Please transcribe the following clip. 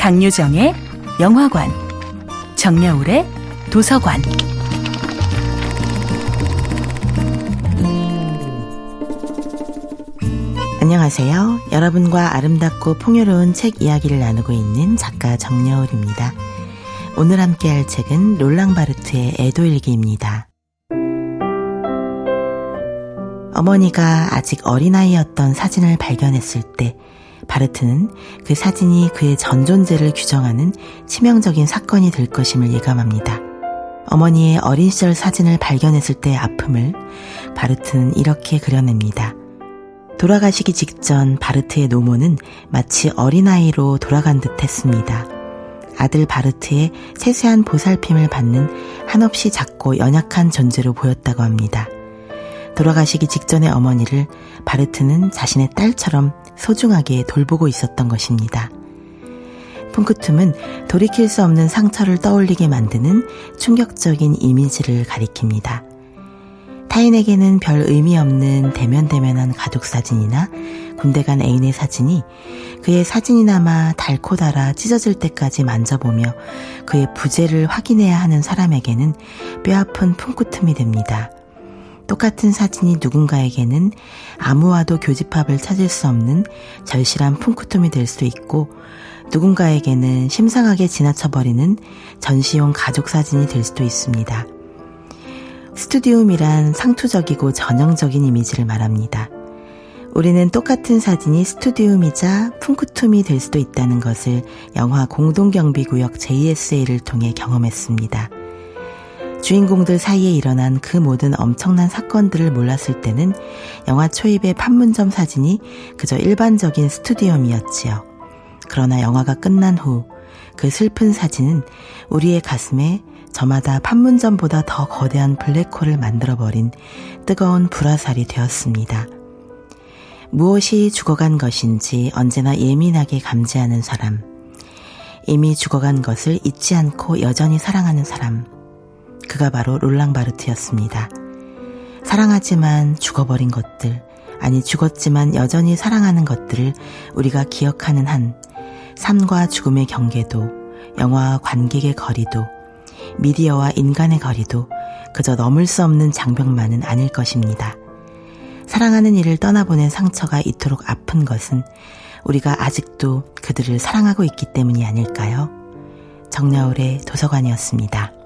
강유정의 영화관, 정여울의 도서관. 안녕하세요. 여러분과 아름답고 풍요로운 책 이야기를 나누고 있는 작가 정여울입니다. 오늘 함께 할 책은 롤랑 바르트의 애도일기입니다. 어머니가 아직 어린아이였던 사진을 발견했을 때 바르트는 그 사진이 그의 전 존재를 규정하는 치명적인 사건이 될 것임을 예감합니다. 어머니의 어린 시절 사진을 발견했을 때의 아픔을 바르트는 이렇게 그려냅니다. 돌아가시기 직전 바르트의 노모는 마치 어린아이로 돌아간 듯 했습니다. 아들 바르트의 세세한 보살핌을 받는 한없이 작고 연약한 존재로 보였다고 합니다. 돌아가시기 직전의 어머니를 바르트는 자신의 딸처럼 소중하게 돌보고 있었던 것입니다. 풍크툼은 돌이킬 수 없는 상처를 떠올리게 만드는 충격적인 이미지를 가리킵니다. 타인에게는 별 의미 없는 대면대면한 가족 사진이나 군대 간 애인의 사진이 그의 사진이나마 닳고 닳아 찢어질 때까지 만져보며 그의 부재를 확인해야 하는 사람에게는 뼈아픈 풍구틈이 됩니다. 똑같은 사진이 누군가에게는 아무와도 교집합을 찾을 수 없는 절실한 풍구툼이 될 수 있고 누군가에게는 심상하게 지나쳐버리는 전시용 가족 사진이 될 수도 있습니다. 스튜디움이란 상투적이고 전형적인 이미지를 말합니다. 우리는 똑같은 사진이 스튜디움이자 풍쿠툼이 될 수도 있다는 것을 영화 공동경비구역 JSA를 통해 경험했습니다. 주인공들 사이에 일어난 그 모든 엄청난 사건들을 몰랐을 때는 영화 초입의 판문점 사진이 그저 일반적인 스튜디움이었지요. 그러나 영화가 끝난 후 그 슬픈 사진은 우리의 가슴에 저마다 판문점보다 더 거대한 블랙홀을 만들어버린 뜨거운 불화살이 되었습니다. 무엇이 죽어간 것인지 언제나 예민하게 감지하는 사람. 이미 죽어간 것을 잊지 않고 여전히 사랑하는 사람. 그가 바로 롤랑 바르트였습니다. 사랑하지만 죽어버린 것들, 아니 죽었지만 여전히 사랑하는 것들을 우리가 기억하는 한 삶과 죽음의 경계도, 영화와 관객의 거리도, 미디어와 인간의 거리도 그저 넘을 수 없는 장벽만은 아닐 것입니다. 사랑하는 이를 떠나보낸 상처가 이토록 아픈 것은 우리가 아직도 그들을 사랑하고 있기 때문이 아닐까요? 정여울의 도서관이었습니다.